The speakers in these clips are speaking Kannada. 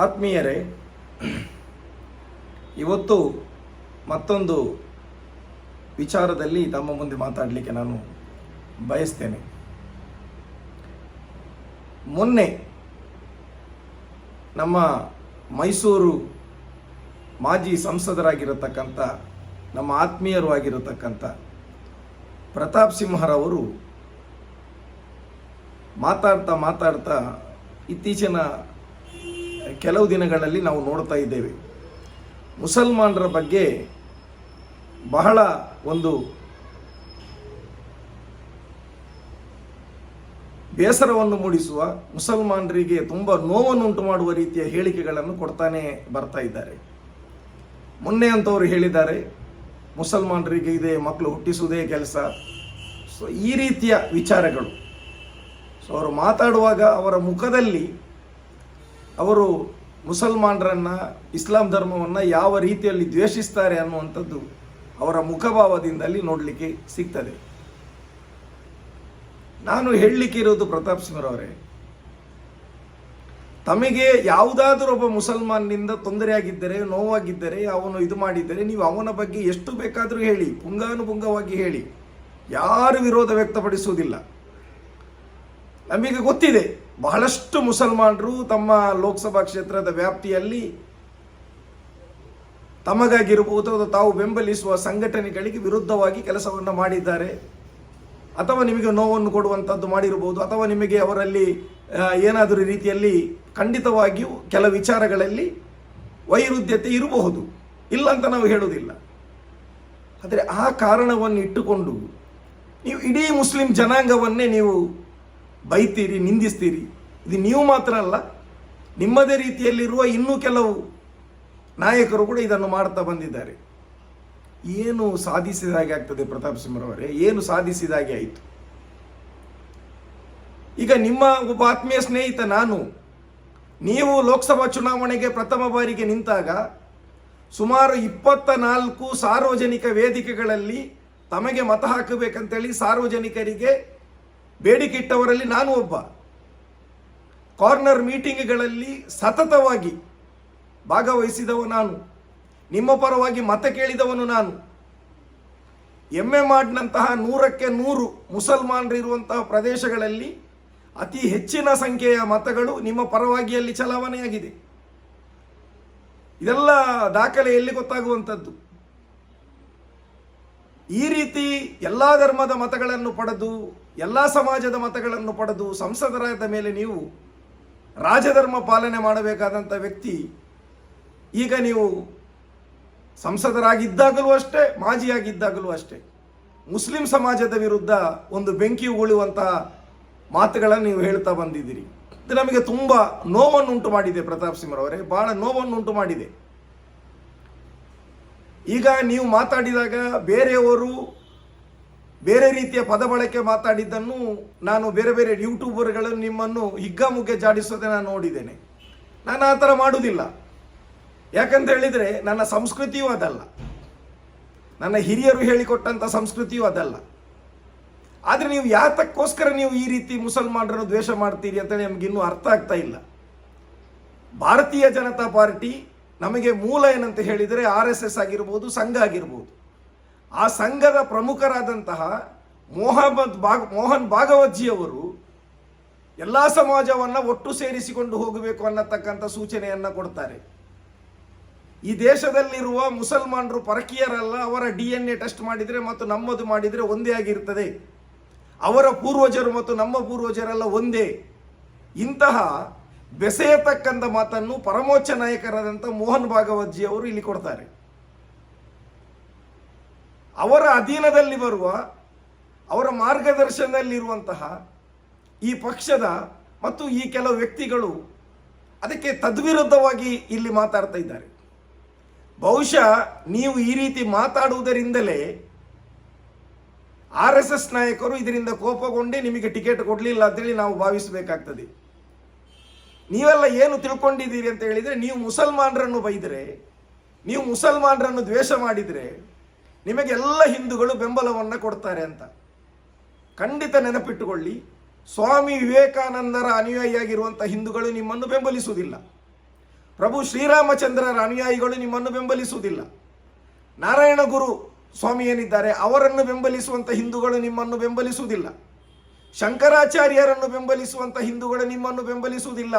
ಆತ್ಮೀಯರೇ, ಇವತ್ತು ಮತ್ತೊಂದು ವಿಚಾರದಲ್ಲಿ ತಮ್ಮ ಮುಂದೆ ಮಾತಾಡಲಿಕ್ಕೆ ನಾನು ಬಯಸ್ತೇನೆ. ಮೊನ್ನೆ ನಮ್ಮ ಮೈಸೂರು ಮಾಜಿ ಸಂಸದರಾಗಿರತಕ್ಕಂಥ, ನಮ್ಮ ಆತ್ಮೀಯರು ಆಗಿರತಕ್ಕಂಥ ಪ್ರತಾಪ್ ಸಿಂಹರವರು ಮಾತಾಡ್ತಾ ಮಾತಾಡ್ತಾ ಇತ್ತೀಚಿನ ಕೆಲವು ದಿನಗಳಲ್ಲಿ ನಾವು ನೋಡ್ತಾ ಇದ್ದೇವೆ. ಮುಸಲ್ಮಾನರ ಬಗ್ಗೆ ಬಹಳ ಒಂದು ಬೇಸರವನ್ನು ಮೂಡಿಸುವ ಮುಸಲ್ಮಾನರಿಗೆ ತುಂಬ ನೋವನ್ನುಂಟು ಮಾಡುವ ರೀತಿಯ ಹೇಳಿಕೆಗಳನ್ನು ಕೊಡ್ತಾನೆ ಬರ್ತಾ ಇದ್ದಾರೆ. ಮೊನ್ನೆ ಅಂತವರು ಹೇಳಿದ್ದಾರೆ, ಮುಸಲ್ಮಾನರಿಗೆ ಇದೆ ಮಕ್ಕಳು ಹುಟ್ಟಿಸುವುದೇ ಕೆಲಸ. ಸೊ ಈ ರೀತಿಯ ವಿಚಾರಗಳು. ಸೊ ಅವರು ಮಾತಾಡುವಾಗ ಅವರ ಮುಖದಲ್ಲಿ ಅವರು ಮುಸಲ್ಮಾನರನ್ನ, ಇಸ್ಲಾಂ ಧರ್ಮವನ್ನು ಯಾವ ರೀತಿಯಲ್ಲಿ ದ್ವೇಷಿಸ್ತಾರೆ ಅನ್ನುವಂಥದ್ದು ಅವರ ಮುಖಭಾವದಿಂದಲೇ ನೋಡಲಿಕ್ಕೆ ಸಿಗ್ತದೆ. ನಾನು ಹೇಳಲಿಕ್ಕೆ ಇರೋದು ಪ್ರತಾಪ್ ಸಿಂಹರವರೇ ತಮಗೆ ಯಾವುದಾದರೂ ಒಬ್ಬ ಮುಸಲ್ಮಾನ್ನಿಂದ ತೊಂದರೆಯಾಗಿದ್ದರೆ, ನೋವಾಗಿದ್ದರೆ, ಅವನು ಇದು ಮಾಡಿದ್ದರೆ, ನೀವು ಅವನ ಬಗ್ಗೆ ಎಷ್ಟು ಬೇಕಾದರೂ ಹೇಳಿ, ಪುಂಗಾನುಪುಂಗವಾಗಿ ಹೇಳಿ, ಯಾರು ವಿರೋಧ ವ್ಯಕ್ತಪಡಿಸುವುದಿಲ್ಲ. ನಮಗೆ ಗೊತ್ತಿದೆ ಬಹಳಷ್ಟು ಮುಸಲ್ಮಾನರು ತಮ್ಮ ಲೋಕಸಭಾ ಕ್ಷೇತ್ರದ ವ್ಯಾಪ್ತಿಯಲ್ಲಿ ತಮಗಾಗಿರಬಹುದು ತಾವು ಬೆಂಬಲಿಸುವ ಸಂಘಟನೆಗಳಿಗೆ ವಿರುದ್ಧವಾಗಿ ಕೆಲಸವನ್ನು ಮಾಡಿದ್ದಾರೆ. ಅಥವಾ ನಿಮಗೆ ನೋವನ್ನು ಕೊಡುವಂಥದ್ದು ಮಾಡಿರಬಹುದು ಅಥವಾ ನಿಮಗೆ ಅವರಲ್ಲಿ ಏನಾದರೂ ರೀತಿಯಲ್ಲಿ ಖಂಡಿತವಾಗಿಯೂ ಕೆಲ ವಿಚಾರಗಳಲ್ಲಿ ವೈರುಧ್ಯತೆ ಇರಬಹುದು. ಇಲ್ಲ ಅಂತ ನಾವು ಹೇಳುವುದಿಲ್ಲ. ಆದರೆ ಆ ಕಾರಣವನ್ನು ಇಟ್ಟುಕೊಂಡು ನೀವು ಇಡೀ ಮುಸ್ಲಿಂ ಜನಾಂಗವನ್ನೇ ನೀವು ಬೈತೀರಿ, ನಿಂದಿಸ್ತೀರಿ. ಇದು ನೀವು ಮಾತ್ರ ಅಲ್ಲ, ನಿಮ್ಮದೇ ರೀತಿಯಲ್ಲಿರುವ ಇನ್ನೂ ಕೆಲವು ನಾಯಕರು ಕೂಡ ಇದನ್ನು ಮಾಡ್ತಾ ಬಂದಿದ್ದಾರೆ. ಏನು ಸಾಧಿಸಿದ ಹಾಗೆ ಆಗ್ತದೆ ಪ್ರತಾಪ್ ಸಿಂಹರವರೇ? ಏನು ಸಾಧಿಸಿದ ಹಾಗೆ ಆಯಿತು? ಈಗ ನಿಮ್ಮ ಒಬ್ಬ ಆತ್ಮೀಯ ಸ್ನೇಹಿತ ನಾನು, ನೀವು ಲೋಕಸಭಾ ಚುನಾವಣೆಗೆ ಪ್ರಥಮ ಬಾರಿಗೆ ನಿಂತಾಗ ಸುಮಾರು ಇಪ್ಪತ್ತ ನಾಲ್ಕು ಸಾರ್ವಜನಿಕ ವೇದಿಕೆಗಳಲ್ಲಿ ತಮಗೆ ಮತ ಹಾಕಬೇಕಂತೇಳಿ ಸಾರ್ವಜನಿಕರಿಗೆ ಬೇಡಿಕೆ ಇಟ್ಟವರಲ್ಲಿ ನಾನು ಒಬ್ಬ. ಕಾರ್ನರ್ ಮೀಟಿಂಗ್ಗಳಲ್ಲಿ ಸತತವಾಗಿ ಭಾಗವಹಿಸಿದವ ನಾನು. ನಿಮ್ಮ ಪರವಾಗಿ ಮತ ಕೇಳಿದವನು ನಾನು. ಎಮ್ಮೆ ಮಾಡಿನಂತಹ ನೂರಕ್ಕೆ ನೂರು ಮುಸಲ್ಮಾನರಿರುವಂತಹ ಪ್ರದೇಶಗಳಲ್ಲಿ ಅತಿ ಹೆಚ್ಚಿನ ಸಂಖ್ಯೆಯ ಮತಗಳು ನಿಮ್ಮ ಪರವಾಗಿಯಲ್ಲಿ ಚಲಾವಣೆಯಾಗಿದೆ. ಇದೆಲ್ಲ ದಾಖಲೆಯಲ್ಲಿ ಗೊತ್ತಾಗುವಂಥದ್ದು? ಈ ರೀತಿ ಎಲ್ಲ ಧರ್ಮದ ಮತಗಳನ್ನು ಪಡೆದು ಎಲ್ಲ ಸಮಾಜದ ಮತಗಳನ್ನು ಪಡೆದು ಸಂಸದರಾದ ಮೇಲೆ ನೀವು ರಾಜಧರ್ಮ ಪಾಲನೆ ಮಾಡಬೇಕಾದಂಥ ವ್ಯಕ್ತಿ, ಈಗ ನೀವು ಸಂಸದರಾಗಿದ್ದಾಗಲೂ ಅಷ್ಟೇ, ಮಾಜಿಯಾಗಿದ್ದಾಗಲೂ ಅಷ್ಟೇ. ಮುಸ್ಲಿಂ ಸಮಾಜದ ವಿರುದ್ಧ ಒಂದು ಬೆಂಕಿ ಉಗುಳುವಂತಹ ಮಾತುಗಳನ್ನು ನೀವು ಹೇಳ್ತಾ ಬಂದಿದ್ದೀರಿ. ಇದು ನಮಗೆ ತುಂಬ ನೋವನ್ನುಂಟು ಮಾಡಿದೆ, ಪ್ರತಾಪ್ ಸಿಂಹರವರೇ ಬಹಳ ನೋವನ್ನುಂಟು ಮಾಡಿದೆ. ಈಗ ನೀವು ಮಾತಾಡಿದಾಗ ಬೇರೆಯವರು ಬೇರೆ ರೀತಿಯ ಪದ ಬಳಕೆ ಮಾತಾಡಿದ್ದನ್ನು ನಾನು ಬೇರೆ ಬೇರೆ ಯೂಟ್ಯೂಬರ್ಗಳನ್ನು ನಿಮ್ಮನ್ನು ಹಿಗ್ಗಾಮುಗ್ಗೆ ಜಾಡಿಸೋದೆ ನಾನು ನೋಡಿದ್ದೇನೆ. ನಾನು ಆ ಥರ ಮಾಡುವುದಿಲ್ಲ. ಯಾಕಂತ ಹೇಳಿದರೆ ನನ್ನ ಸಂಸ್ಕೃತಿಯೂ ಅದಲ್ಲ. ನನ್ನ ಹಿರಿಯರು ಹೇಳಿಕೊಟ್ಟಂಥ ಸಂಸ್ಕೃತಿಯೂ ಅದಲ್ಲ. ಆದರೆ ನೀವು ಯಾತಕ್ಕೋಸ್ಕರ ನೀವು ಈ ರೀತಿ ಮುಸಲ್ಮಾನರನ್ನು ದ್ವೇಷ ಮಾಡ್ತೀರಿ ಅಂತ ನಮಗಿನ್ನೂ ಅರ್ಥ ಆಗ್ತಾ ಇಲ್ಲ. ಭಾರತೀಯ ಜನತಾ ಪಾರ್ಟಿ ನಮಗೆ ಮೂಲ ಏನಂತ ಹೇಳಿದರೆ ಆರ್ ಎಸ್ ಎಸ್ ಆಗಿರ್ಬೋದು, ಸಂಘ ಆಗಿರ್ಬೋದು. ಆ ಸಂಘದ ಪ್ರಮುಖರಾದಂತಹ ಮೋಹಮ್ಮದ್ ಭಾಗ, ಮೋಹನ್ ಭಾಗವತ್ಜಿಯವರು ಎಲ್ಲ ಸಮಾಜವನ್ನು ಒಟ್ಟು ಸೇರಿಸಿಕೊಂಡು ಹೋಗಬೇಕು ಅನ್ನತಕ್ಕಂಥ ಸೂಚನೆಯನ್ನು ಕೊಡ್ತಾರೆ. ಈ ದೇಶದಲ್ಲಿರುವ ಮುಸಲ್ಮಾನರು ಪರಕೀಯರಲ್ಲ, ಅವರ ಡಿ ಎನ್ ಎ ಟೆಸ್ಟ್ ಮಾಡಿದರೆ ಮತ್ತು ನಮ್ಮದು ಮಾಡಿದರೆ ಒಂದೇ ಆಗಿರ್ತದೆ. ಅವರ ಪೂರ್ವಜರು ಮತ್ತು ನಮ್ಮ ಪೂರ್ವಜರೆಲ್ಲ ಒಂದೇ. ಇಂತಹ ಬೆಸೆಯತಕ್ಕಂಥ ಮಾತನ್ನು ಪರಮೋಚ್ಚ ನಾಯಕರಾದಂಥ ಮೋಹನ್ ಭಾಗವತ್ಜಿ ಅವರು ಇಲ್ಲಿ ಕೊಡ್ತಾರೆ. ಅವರ ಅಧೀನದಲ್ಲಿ ಬರುವ, ಅವರ ಮಾರ್ಗದರ್ಶನದಲ್ಲಿರುವಂತಹ ಈ ಪಕ್ಷದ ಮತ್ತು ಈ ಕೆಲವು ವ್ಯಕ್ತಿಗಳು ಅದಕ್ಕೆ ತದ್ವಿರುದ್ಧವಾಗಿ ಇಲ್ಲಿ ಮಾತಾಡ್ತಾ ಇದ್ದಾರೆ. ಬಹುಶಃ ನೀವು ಈ ರೀತಿ ಮಾತಾಡುವುದರಿಂದಲೇ ಆರ್ ಎಸ್ ಎಸ್ ನಾಯಕರು ಇದರಿಂದ ಕೋಪಗೊಂಡೇ ನಿಮಗೆ ಟಿಕೆಟ್ ಕೊಡಲಿಲ್ಲ ಅಂತೇಳಿ ನಾವು ಭಾವಿಸಬೇಕಾಗ್ತದೆ. ನೀವೆಲ್ಲ ಏನು ತಿಳ್ಕೊಂಡಿದ್ದೀರಿ ಅಂತ ಹೇಳಿದರೆ ನೀವು ಮುಸಲ್ಮಾನರನ್ನು ಬೈದರೆ, ನೀವು ಮುಸಲ್ಮಾನರನ್ನು ದ್ವೇಷ ಮಾಡಿದರೆ ನಿಮಗೆಲ್ಲ ಹಿಂದೂಗಳು ಬೆಂಬಲವನ್ನು ಕೊಡ್ತಾರೆ ಅಂತ. ಖಂಡಿತ ನೆನಪಿಟ್ಟುಕೊಳ್ಳಿ, ಸ್ವಾಮಿ ವಿವೇಕಾನಂದರ ಅನುಯಾಯಿಯಾಗಿರುವಂಥ ಹಿಂದೂಗಳು ನಿಮ್ಮನ್ನು ಬೆಂಬಲಿಸುವುದಿಲ್ಲ. ಪ್ರಭು ಶ್ರೀರಾಮಚಂದ್ರರ ಅನುಯಾಯಿಗಳು ನಿಮ್ಮನ್ನು ಬೆಂಬಲಿಸುವುದಿಲ್ಲ. ನಾರಾಯಣ ಗುರು ಸ್ವಾಮಿ ಏನಿದ್ದಾರೆ, ಅವರನ್ನು ಬೆಂಬಲಿಸುವಂಥ ಹಿಂದೂಗಳು ನಿಮ್ಮನ್ನು ಬೆಂಬಲಿಸುವುದಿಲ್ಲ. ಶಂಕರಾಚಾರ್ಯರನ್ನು ಬೆಂಬಲಿಸುವಂಥ ಹಿಂದೂಗಳು ನಿಮ್ಮನ್ನು ಬೆಂಬಲಿಸುವುದಿಲ್ಲ.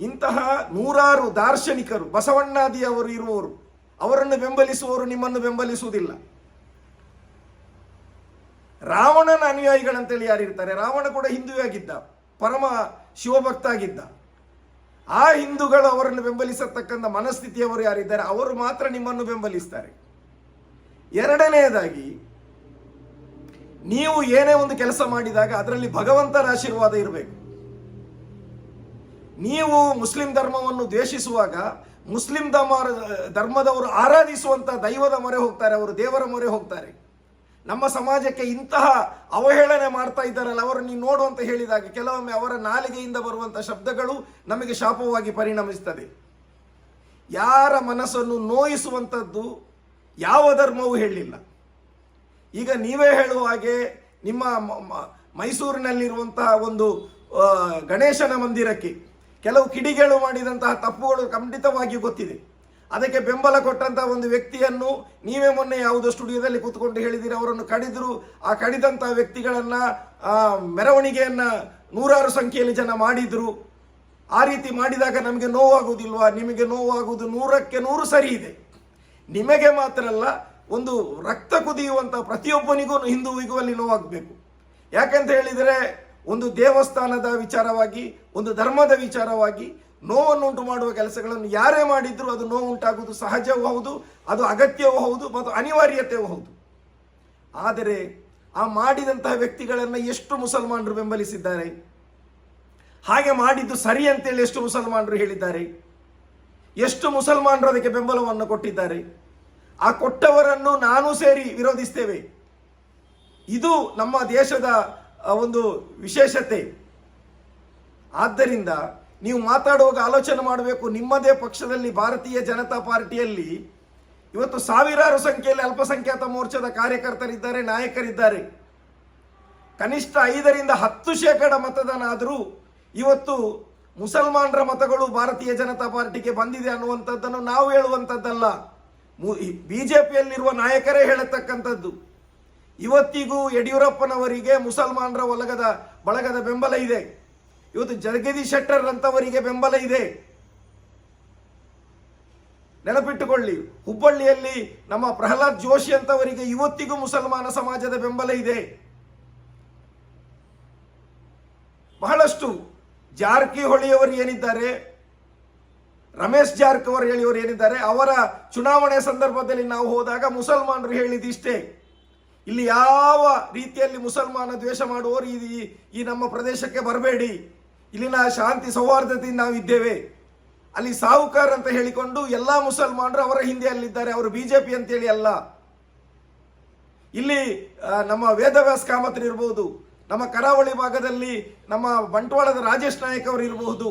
ಇಂತಹ ನೂರಾರು ದಾರ್ಶನಿಕರು, ಬಸವಣ್ಣಾದಿಯವರು ಇರುವವರು ಅವರನ್ನು ಬೆಂಬಲಿಸುವವರು ನಿಮ್ಮನ್ನು ಬೆಂಬಲಿಸುವುದಿಲ್ಲ. ರಾವಣನ ಅನುಯಾಯಿಗಳಂತೇಳಿ ಯಾರಿರ್ತಾರೆ? ರಾವಣ ಕೂಡ ಹಿಂದುವೇ ಆಗಿದ್ದ ಪರಮ ಶಿವಭಕ್ತ ಆಗಿದ್ದ ಆ ಹಿಂದೂಗಳು ಅವರನ್ನು ಬೆಂಬಲಿಸತಕ್ಕಂಥ ಮನಸ್ಥಿತಿಯವರು ಯಾರಿದ್ದಾರೆ? ಅವರು ಮಾತ್ರ ನಿಮ್ಮನ್ನು ಬೆಂಬಲಿಸ್ತಾರೆ. ಎರಡನೆಯದಾಗಿ, ನೀವು ಏನೇ ಒಂದು ಕೆಲಸ ಮಾಡಿದಾಗ ಅದರಲ್ಲಿ ಭಗವಂತನ ಆಶೀರ್ವಾದ ಇರಬೇಕು. ನೀವು ಮುಸ್ಲಿಂ ಧರ್ಮವನ್ನು ದ್ವೇಷಿಸುವಾಗ ಮುಸ್ಲಿಂ ಧರ್ಮ ಧರ್ಮದವರು ಆರಾಧಿಸುವಂತ ದೈವದ ಮೊರೆ ಹೋಗ್ತಾರೆ, ಅವರು ದೇವರ ಮೊರೆ ಹೋಗ್ತಾರೆ. ನಮ್ಮ ಸಮಾಜಕ್ಕೆ ಇಂತಹ ಅವಹೇಳನೆ ಮಾಡ್ತಾ ಇದ್ದಾರಲ್ಲ, ಅವರು ನೀವು ನೋಡು ಅಂತ ಹೇಳಿದಾಗ ಕೆಲವೊಮ್ಮೆ ಅವರ ನಾಲಿಗೆಯಿಂದ ಬರುವಂತ ಶಬ್ದಗಳು ನಮಗೆ ಶಾಪವಾಗಿ ಪರಿಣಮಿಸ್ತದೆ. ಯಾರ ಮನಸ್ಸನ್ನು ನೋಯಿಸುವಂಥದ್ದು ಯಾವ ಧರ್ಮವೂ ಹೇಳಲಿಲ್ಲ ಈಗ ನೀವೇ ಹೇಳುವ ಹಾಗೆ ನಿಮ್ಮ ಮೈಸೂರಿನಲ್ಲಿರುವಂತಹ ಒಂದು ಗಣೇಶನ ಮಂದಿರಕ್ಕೆ ಕೆಲವು ಕಿಡಿಗೇಳು ಮಾಡಿದಂತಹ ತಪ್ಪುಗಳು ಖಂಡಿತವಾಗಿ ಗೊತ್ತಿದೆ. ಅದಕ್ಕೆ ಬೆಂಬಲ ಕೊಟ್ಟಂತಹ ಒಂದು ವ್ಯಕ್ತಿಯನ್ನು ನೀವೇ ಮೊನ್ನೆ ಯಾವುದೋ ಸ್ಟುಡಿಯೋದಲ್ಲಿ ಕೂತ್ಕೊಂಡು ಹೇಳಿದಿರಿ ಅವರನ್ನು ಕಡಿದ್ರು. ಆ ಕಡಿದಂತಹ ವ್ಯಕ್ತಿಗಳನ್ನ ಮೆರವಣಿಗೆಯನ್ನು ನೂರಾರು ಸಂಖ್ಯೆಯಲ್ಲಿ ಜನ ಮಾಡಿದ್ರು. ಆ ರೀತಿ ಮಾಡಿದಾಗ ನಮಗೆ ನೋವಾಗುವುದಿಲ್ವಾ? ನಿಮಗೆ ನೋವಾಗುವುದು ನೂರಕ್ಕೆ ನೂರು ಸರಿ ಇದೆ. ನಿಮಗೆ ಮಾತ್ರ ಅಲ್ಲ, ಒಂದು ರಕ್ತ ಕುದಿಯುವಂತ ಪ್ರತಿಯೊಬ್ಬನಿಗೂ ಹಿಂದೂ ಅಲ್ಲಿ ನೋವಾಗಬೇಕು. ಯಾಕಂತ ಹೇಳಿದರೆ ಒಂದು ದೇವಸ್ಥಾನದ ವಿಚಾರವಾಗಿ, ಒಂದು ಧರ್ಮದ ವಿಚಾರವಾಗಿ ನೋವನ್ನು ಉಂಟು ಮಾಡುವ ಕೆಲಸಗಳನ್ನು ಯಾರೇ ಮಾಡಿದ್ರು ಅದು ನೋವು ಉಂಟಾಗುವುದು ಸಹಜವೂ ಹೌದು, ಅದು ಅಗತ್ಯವೂ ಹೌದು ಮತ್ತು ಅನಿವಾರ್ಯತೆಯೂ ಹೌದು. ಆದರೆ ಆ ಮಾಡಿದಂತಹ ವ್ಯಕ್ತಿಗಳನ್ನು ಎಷ್ಟು ಮುಸಲ್ಮಾನರು ಬೆಂಬಲಿಸಿದ್ದಾರೆ? ಹಾಗೆ ಮಾಡಿದ್ದು ಸರಿ ಅಂತೇಳಿ ಎಷ್ಟು ಮುಸಲ್ಮಾನರು ಹೇಳಿದ್ದಾರೆ? ಎಷ್ಟು ಮುಸಲ್ಮಾನರು ಅದಕ್ಕೆ ಬೆಂಬಲವನ್ನು ಕೊಟ್ಟಿದ್ದಾರೆ? ಆ ಕೊಟ್ಟವರನ್ನು ನಾನು ಸೇರಿ ವಿರೋಧಿಸ್ತೇವೆ. ಇದು ನಮ್ಮ ದೇಶದ ಒಂದು ವಿಶೇಷತೆ. ಆದ್ದರಿಂದ ನೀವು ಮಾತಾಡುವಾಗ ಆಲೋಚನೆ ಮಾಡಬೇಕು, ನಿಮ್ಮದೇ ಪಕ್ಷದಲ್ಲಿ ಭಾರತೀಯ ಜನತಾ ಪಾರ್ಟಿಯಲ್ಲಿ ಇವತ್ತು ಸಾವಿರಾರು ಸಂಖ್ಯೆಯಲ್ಲಿ ಅಲ್ಪಸಂಖ್ಯಾತ ಮೋರ್ಚಾದ ಕಾರ್ಯಕರ್ತರಿದ್ದಾರೆ, ನಾಯಕರಿದ್ದಾರೆ. ಕನಿಷ್ಠ ಐದರಿಂದ ಹತ್ತು ಶೇಕಡ ಮತದಾನ ಆದರೂ ಇವತ್ತು ಮುಸಲ್ಮಾನರ ಮತಗಳು ಭಾರತೀಯ ಜನತಾ ಪಾರ್ಟಿಗೆ ಬಂದಿದೆ ಅನ್ನುವಂಥದ್ದನ್ನು ನಾವು ಹೇಳುವಂಥದ್ದಲ್ಲ. ಬಿಜೆಪಿಯಲ್ಲಿರುವ ನಾಯಕರೇ ಹೇಳತಕ್ಕಂಥದ್ದು. ಇವತ್ತಿಗೂ ಯಡಿಯೂರಪ್ಪನವರಿಗೆ ಮುಸಲ್ಮಾನರ ಒಲಗದ ಬಳಗದ ಬೆಂಬಲ ಇದೆ. ಇವತ್ತು ಜಗದೀಶ್ ಶೆಟ್ಟರ್ ಅಂತವರಿಗೆ ಬೆಂಬಲ ಇದೆ. ನೆನಪಿಟ್ಟುಕೊಳ್ಳಿ, ಹುಬ್ಬಳ್ಳಿಯಲ್ಲಿ ನಮ್ಮ ಪ್ರಹ್ಲಾದ್ ಜೋಶಿ ಅಂತವರಿಗೆ ಇವತ್ತಿಗೂ ಮುಸಲ್ಮಾನ ಸಮಾಜದ ಬೆಂಬಲ ಇದೆ. ಬಹಳಷ್ಟು ಜಾರಕಿಹೊಳಿಯವರು ಏನಿದ್ದಾರೆ, ರಮೇಶ್ ಜಾರಕಿಹೊಳಿ ಅವರು ಏನಿದ್ದಾರೆ, ಅವರ ಚುನಾವಣೆ ಸಂದರ್ಭದಲ್ಲಿ ನಾವು ಹೋದಾಗ ಮುಸಲ್ಮಾನರು ಹೇಳಿದಿಷ್ಟೇ. ಇಲ್ಲಿ ಯಾವ ರೀತಿಯಲ್ಲಿ ಮುಸಲ್ಮಾನ ದ್ವೇಷ ಮಾಡುವವರು ಈ ಈ ನಮ್ಮ ಪ್ರದೇಶಕ್ಕೆ ಬರಬೇಡಿ. ಇಲ್ಲಿನ ಶಾಂತಿ ಸೌಹಾರ್ದತೆಯಿಂದ ನಾವು ಇದ್ದೇವೆ ಅಲ್ಲಿ ಸಾಹುಕಾರ್ ಅಂತ ಹೇಳಿಕೊಂಡು ಎಲ್ಲಾ ಮುಸಲ್ಮಾನರು ಅವರ ಹಿಂದೆ ಅಲ್ಲಿದ್ದಾರೆ ಅವರು ಬಿಜೆಪಿ ಅಂತೇಳಿ ಅಲ್ಲ. ಇಲ್ಲಿ ನಮ್ಮ ವೇದವ್ಯಾಸ್ ಕಾಮತ್ ಇರಬಹುದು ನಮ್ಮ ಕರಾವಳಿ ಭಾಗದಲ್ಲಿ ನಮ್ಮ ಬಂಟ್ವಾಳದ ರಾಜೇಶ್ ನಾಯಕ್ ಅವರು ಇರಬಹುದು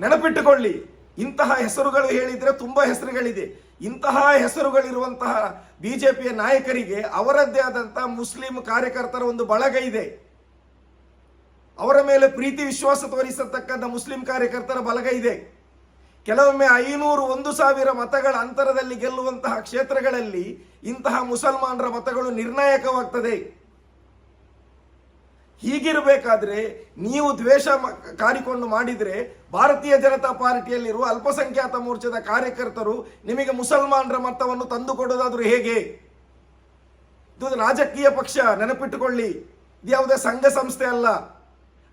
ನೆನಪಿಟ್ಟುಕೊಳ್ಳಿ. ಇಂತಹ ಹೆಸರುಗಳು ಹೇಳಿದ್ರೆ ತುಂಬಾ ಹೆಸರುಗಳಿದೆ. ಇಂತಹ ಹೆಸರುಗಳಿರುವಂತಹ ಬಿಜೆಪಿಯ ನಾಯಕರಿಗೆ ಅವರದ್ದೇ ಆದಂತಹ ಮುಸ್ಲಿಂ ಕಾರ್ಯಕರ್ತರ ಒಂದು ಬಳಗ ಇದೆ. ಅವರ ಮೇಲೆ ಪ್ರೀತಿ ವಿಶ್ವಾಸ ತೋರಿಸತಕ್ಕಂಥ ಮುಸ್ಲಿಂ ಕಾರ್ಯಕರ್ತರ ಬಲಗ ಇದೆ. ಕೆಲವೊಮ್ಮೆ ಐನೂರು ಒಂದು ಸಾವಿರ ಮತಗಳ ಅಂತರದಲ್ಲಿ ಗೆಲ್ಲುವಂತಹ ಕ್ಷೇತ್ರಗಳಲ್ಲಿ ಇಂತಹ ಮುಸಲ್ಮಾನರ ಮತಗಳು ನಿರ್ಣಾಯಕವಾಗ್ತದೆ. ಹೀಗಿರಬೇಕಾದ್ರೆ ನೀವು ದ್ವೇಷ ಕಾರಿಕೊಂಡು ಮಾಡಿದರೆ ಭಾರತೀಯ ಜನತಾ ಪಾರ್ಟಿಯಲ್ಲಿರುವ ಅಲ್ಪಸಂಖ್ಯಾತ ಮೋರ್ಚಾದ ಕಾರ್ಯಕರ್ತರು ನಿಮಗೆ ಮುಸಲ್ಮಾನರ ಮತವನ್ನು ತಂದು ಕೊಡೋದಾದರೂ ಹೇಗೆ? ಇದು ರಾಜಕೀಯ ಪಕ್ಷ, ನೆನಪಿಟ್ಟುಕೊಳ್ಳಿ. ಇದು ಯಾವುದೇ ಸಂಘ ಸಂಸ್ಥೆ ಅಲ್ಲ.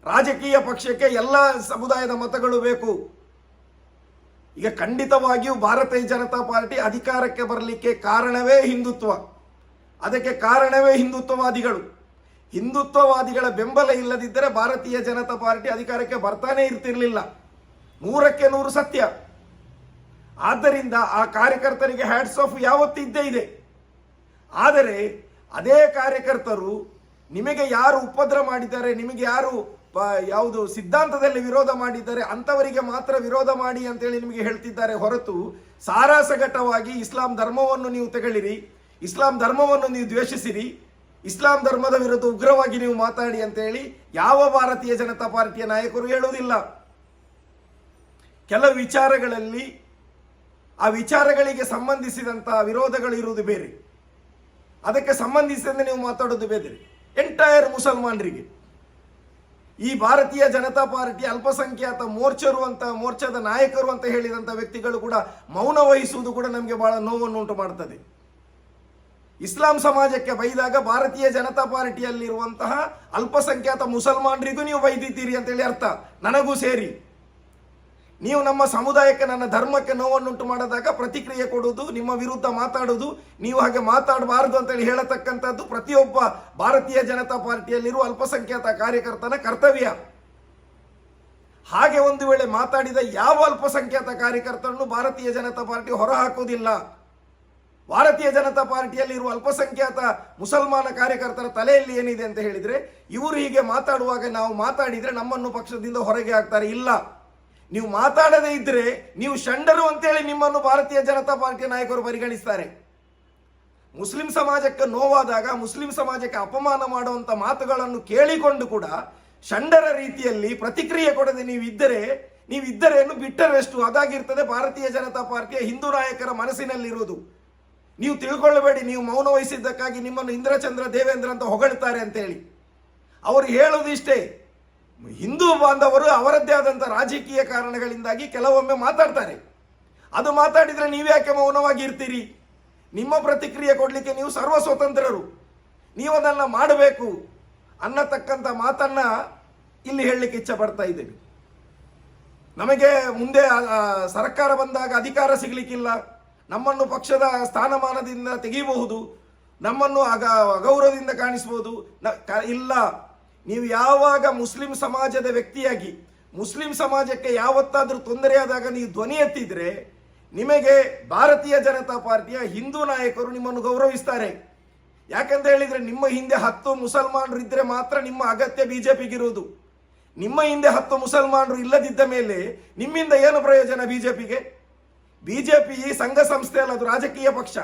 ರಾಜಕೀಯ ಪಕ್ಷಕ್ಕೆ ಎಲ್ಲ ಸಮುದಾಯದ ಮತಗಳು ಬೇಕು. ಈಗ ಖಂಡಿತವಾಗಿಯೂ ಭಾರತೀಯ ಜನತಾ ಪಾರ್ಟಿ ಅಧಿಕಾರಕ್ಕೆ ಬರಲಿಕ್ಕೆ ಕಾರಣವೇ ಹಿಂದುತ್ವ. ಅದಕ್ಕೆ ಕಾರಣವೇ ಹಿಂದುತ್ವವಾದಿಗಳು. ಹಿಂದುತ್ವವಾದಿಗಳ ಬೆಂಬಲ ಇಲ್ಲದಿದ್ದರೆ ಭಾರತೀಯ ಜನತಾ ಪಾರ್ಟಿ ಅಧಿಕಾರಕ್ಕೆ ಬರ್ತಾನೆ ಇರ್ತಿರ್ಲಿಲ್ಲ. ನೂರಕ್ಕೆ ನೂರು ಸತ್ಯ. ಆದ್ದರಿಂದ ಆ ಕಾರ್ಯಕರ್ತರಿಗೆ ಹ್ಯಾಟ್ಸ್ ಆಫ್ ಯಾವತ್ತೂ ಇದ್ದೇ ಇದೆ. ಆದರೆ ಅದೇ ಕಾರ್ಯಕರ್ತರು ನಿಮಗೆ ಯಾರು ಉಪದ್ರ ಮಾಡಿದ್ದಾರೆ, ನಿಮಗೆ ಯಾರು ಯಾವುದು ಸಿದ್ಧಾಂತದಲ್ಲಿ ವಿರೋಧ ಮಾಡಿದ್ದಾರೆ, ಅಂಥವರಿಗೆ ಮಾತ್ರ ವಿರೋಧ ಮಾಡಿ ಅಂತೇಳಿ ನಿಮಗೆ ಹೇಳ್ತಿದ್ದಾರೆ ಹೊರತು ಸಾರಾಸಗಟವಾಗಿ ಇಸ್ಲಾಂ ಧರ್ಮವನ್ನು ನೀವು ತೆಗಳಿರಿ ಇಸ್ಲಾಂ ಧರ್ಮವನ್ನು ನೀವು ದ್ವೇಷಿಸಿರಿ ಇಸ್ಲಾಂ ಧರ್ಮದ ವಿರುದ್ಧ ಉಗ್ರವಾಗಿ ನೀವು ಮಾತಾಡಿ ಅಂತ ಹೇಳಿ ಯಾವ ಭಾರತೀಯ ಜನತಾ ಪಾರ್ಟಿಯ ನಾಯಕರು ಹೇಳುವುದಿಲ್ಲ. ಕೆಲವು ವಿಚಾರಗಳಲ್ಲಿ ಆ ವಿಚಾರಗಳಿಗೆ ಸಂಬಂಧಿಸಿದಂತಹ ವಿರೋಧಗಳು ಇರುವುದು ಬೇರೆ. ಅದಕ್ಕೆ ಸಂಬಂಧಿಸಿದಂತೆ ನೀವು ಮಾತಾಡೋದು ಬೇರೆ. ಎಂಟೈರ್ ಮುಸಲ್ಮಾನರಿಗೆ. ಈ ಭಾರತೀಯ ಜನತಾ ಪಾರ್ಟಿ ಅಲ್ಪಸಂಖ್ಯಾತ ಮೋರ್ಚರು ಅಂತ, ಮೋರ್ಚಾದ ನಾಯಕರು ಅಂತ ಹೇಳಿದಂಥ ವ್ಯಕ್ತಿಗಳು ಕೂಡ ಮೌನ ವಹಿಸುವುದು ಕೂಡ ನಮಗೆ ಬಹಳ ನೋವನ್ನು ಉಂಟು ಮಾಡ್ತದೆ. ಇಸ್ಲಾಂ ಸಮಾಜಕ್ಕೆ ಬೈದಾಗ ಭಾರತೀಯ ಜನತಾ ಪಾರ್ಟಿಯಲ್ಲಿರುವಂತಹ ಅಲ್ಪಸಂಖ್ಯಾತ ಮುಸಲ್ಮಾನರಿಗೂ ನೀವು ಬೈದಿದ್ದೀರಿ ಅಂತೇಳಿ ಅರ್ಥ. ನನಗೂ ಸೇರಿ. ನೀವು ನಮ್ಮ ಸಮುದಾಯಕ್ಕೆ, ನನ್ನ ಧರ್ಮಕ್ಕೆ ನೋವನ್ನುಂಟು ಮಾಡಿದಾಗ ಪ್ರತಿಕ್ರಿಯೆ ಕೊಡುವುದು, ನಿಮ್ಮ ವಿರುದ್ಧ ಮಾತಾಡುವುದು, ನೀವು ಹಾಗೆ ಮಾತಾಡಬಾರದು ಅಂತೇಳಿ ಹೇಳತಕ್ಕಂಥದ್ದು ಪ್ರತಿಯೊಬ್ಬ ಭಾರತೀಯ ಜನತಾ ಪಾರ್ಟಿಯಲ್ಲಿರುವ ಅಲ್ಪಸಂಖ್ಯಾತ ಕಾರ್ಯಕರ್ತನ ಕರ್ತವ್ಯ. ಹಾಗೆ ಒಂದು ವೇಳೆ ಮಾತಾಡಿದ ಯಾವ ಅಲ್ಪಸಂಖ್ಯಾತ ಕಾರ್ಯಕರ್ತರನ್ನು ಭಾರತೀಯ ಜನತಾ ಪಾರ್ಟಿ ಹೊರಹಾಕುವುದಿಲ್ಲ. ಭಾರತೀಯ ಜನತಾ ಪಾರ್ಟಿಯಲ್ಲಿ ಇರುವ ಅಲ್ಪಸಂಖ್ಯಾತ ಮುಸಲ್ಮಾನ ಕಾರ್ಯಕರ್ತರ ತಲೆಯಲ್ಲಿ ಏನಿದೆ ಅಂತ ಹೇಳಿದ್ರೆ, ಇವರು ಹೀಗೆ ಮಾತಾಡುವಾಗ ನಾವು ಮಾತಾಡಿದ್ರೆ ನಮ್ಮನ್ನು ಪಕ್ಷದಿಂದ ಹೊರಗೆ ಹಾಕ್ತಾರೆ. ಇಲ್ಲ. ನೀವು ಮಾತಾಡದೇ ಇದ್ರೆ ನೀವು ಷಂಡರು ಅಂತೇಳಿ ನಿಮ್ಮನ್ನು ಭಾರತೀಯ ಜನತಾ ಪಾರ್ಟಿಯ ನಾಯಕರು ಪರಿಗಣಿಸ್ತಾರೆ. ಮುಸ್ಲಿಂ ಸಮಾಜಕ್ಕೆ ನೋವಾದಾಗ, ಮುಸ್ಲಿಂ ಸಮಾಜಕ್ಕೆ ಅಪಮಾನ ಮಾಡುವಂತ ಮಾತುಗಳನ್ನು ಕೇಳಿಕೊಂಡು ಕೂಡ ಷಂಡರ ರೀತಿಯಲ್ಲಿ ಪ್ರತಿಕ್ರಿಯೆ ಕೊಡದೆ ನೀವು ಇದ್ದರೆ, ನೀವು ಇದ್ದರೇನು ಬಿಟ್ಟರೆಷ್ಟು ಅದಾಗಿರ್ತದೆ ಭಾರತೀಯ ಜನತಾ ಪಾರ್ಟಿಯ ಹಿಂದೂ ನಾಯಕರ ಮನಸ್ಸಿನಲ್ಲಿರುವುದು. ನೀವು ತಿಳ್ಕೊಳ್ಳಬೇಡಿ, ನೀವು ಮೌನ ವಹಿಸಿದ್ದಕ್ಕಾಗಿ ನಿಮ್ಮನ್ನು ಇಂದ್ರಚಂದ್ರ, ದೇವೇಂದ್ರ ಅಂತ ಹೊಗಳ್ತಾರೆ ಅಂತ ಹೇಳಿ ಅವರು ಹೇಳುವುದು ಇಷ್ಟೇ ಹಿಂದೂ ಬಾಂಧವರು ಅವರದ್ದೇ ಆದಂಥ ರಾಜಕೀಯ ಕಾರಣಗಳಿಂದಾಗಿ ಕೆಲವೊಮ್ಮೆ ಮಾತಾಡ್ತಾರೆ. ಅದು ಮಾತಾಡಿದರೆ ನೀವ್ಯಾಕೆ ಮೌನವಾಗಿ ಇರ್ತೀರಿ? ನಿಮ್ಮ ಪ್ರತಿಕ್ರಿಯೆ ಕೊಡಲಿಕ್ಕೆ ನೀವು ಸರ್ವ ಸ್ವತಂತ್ರರು ನೀವು ಅದನ್ನು ಮಾಡಬೇಕು ಅನ್ನತಕ್ಕಂಥ ಮಾತನ್ನ ಇಲ್ಲಿ ಹೇಳಲಿಕ್ಕೆ ಇಚ್ಛೆ ಪಡ್ತಾ ಇದ್ದೇವೆ ನಮಗೆ ಮುಂದೆ ಸರ್ಕಾರ ಬಂದಾಗ ಅಧಿಕಾರ ಸಿಗಲಿಕ್ಕಿಲ್ಲ. ನಮ್ಮನ್ನು ಪಕ್ಷದ ಸ್ಥಾನಮಾನದಿಂದ ತೆಗೆಯಬಹುದು, ನಮ್ಮನ್ನು ಅಗ ಅಗೌರವದಿಂದ ಕಾಣಿಸಬಹುದು. ಇಲ್ಲ. ನೀವು ಯಾವಾಗ ಮುಸ್ಲಿಂ ಸಮಾಜದ ವ್ಯಕ್ತಿಯಾಗಿ, ಮುಸ್ಲಿಂ ಸಮಾಜಕ್ಕೆ ಯಾವತ್ತಾದರೂ ತೊಂದರೆಯಾದಾಗ ನೀವು ಧ್ವನಿ ಎತ್ತಿದ್ರೆ, ನಿಮಗೆ ಭಾರತೀಯ ಜನತಾ ಪಾರ್ಟಿಯ ಹಿಂದೂ ನಾಯಕರು ನಿಮ್ಮನ್ನು ಗೌರವಿಸ್ತಾರೆ. ಯಾಕಂತ ಹೇಳಿದ್ರೆ ನಿಮ್ಮ ಹಿಂದೆ ಹತ್ತು ಮುಸಲ್ಮಾನರು ಇದ್ರೆ ಮಾತ್ರ ನಿಮ್ಮ ಅಗತ್ಯ ಬಿಜೆಪಿಗಿರುವುದು ನಿಮ್ಮ ಹಿಂದೆ ಹತ್ತು ಮುಸಲ್ಮಾನರು ಇಲ್ಲದಿದ್ದ ಮೇಲೆ ನಿಮ್ಮಿಂದ ಏನು ಪ್ರಯೋಜನ ಬಿಜೆಪಿಗೆ ಈ ಸಂಘ ಸಂಸ್ಥೆ ಅಲ್ಲ ಅದು ರಾಜಕೀಯ ಪಕ್ಷ.